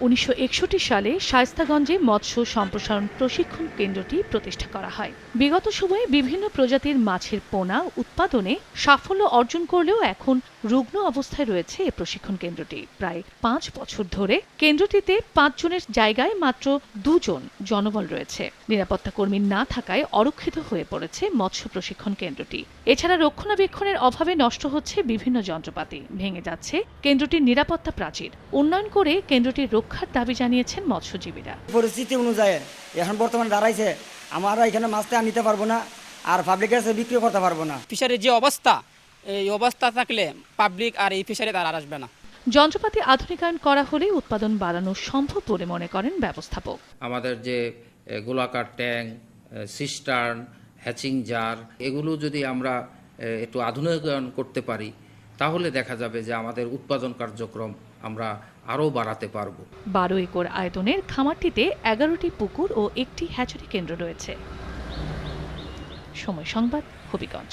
উনিশশো একষট্টি সালে শায়স্তাগঞ্জে মৎস্য সম্প্রসারণ প্রশিক্ষণ কেন্দ্রটি প্রতিষ্ঠা করা হয়। বিগত সময়ে বিভিন্ন প্রজাতির মাছের পোনা উৎপাদনে সাফল্য অর্জন করলেও এখন রুগ্ন অবস্থায় রয়েছে এ প্রশিক্ষণ কেন্দ্রটি। প্রায় পাঁচ বছর ধরে কেন্দ্রটিতে পাঁচজনের জায়গায় মাত্র দুজন জনবল রয়েছে। নিরাপত্তা কর্মী না থাকায় অরক্ষিত হয়ে পড়েছে মৎস্য প্রশিক্ষণ কেন্দ্রটি। এছাড়া রক্ষণাবেক্ষণের অভাবে নষ্ট হচ্ছে বিভিন্ন যন্ত্রপাতি। ভেঙে যাচ্ছে কেন্দ্রটির নিরাপত্তা প্রাচীর। উন্নয়ন করে কেন্দ্রটির রক্ষার দাবি জানিয়েছেন মৎস্যজীবীরা। পরিস্থিতি অনুযায়ী এখন বর্তমানে দাঁড়াইছে। আমরা এখানে মাছটা নিতে পারব না আর পাবলিকের কাছে বিক্রি করতে পারব না। ফিশারির যে অবস্থা এই অবস্থা থাকলে পাবলিক আর এই ফিশারি তারা আর আসবে না। যন্ত্রপাতি আধুনিকায়ন করা হলে উৎপাদন বাড়ানো সম্ভব বলে মনে করেন ব্যবস্থাপক। আমাদের যে গোলাকার ট্যাঙ্ক সিস্টার্ন হ্যাচিং জার এগুলো যদি আমরা একটু আধুনিকায়ন করতে পারি তাহলে দেখা যাবে যে আমাদের উৎপাদন কার্যক্রম আমরা আরও বাড়াতে পারব। বারো একর আয়তনের খামারটিতে এগারোটি পুকুর ও একটি হ্যাচারি কেন্দ্র রয়েছে। সময় সংবাদ, হবিগঞ্জ।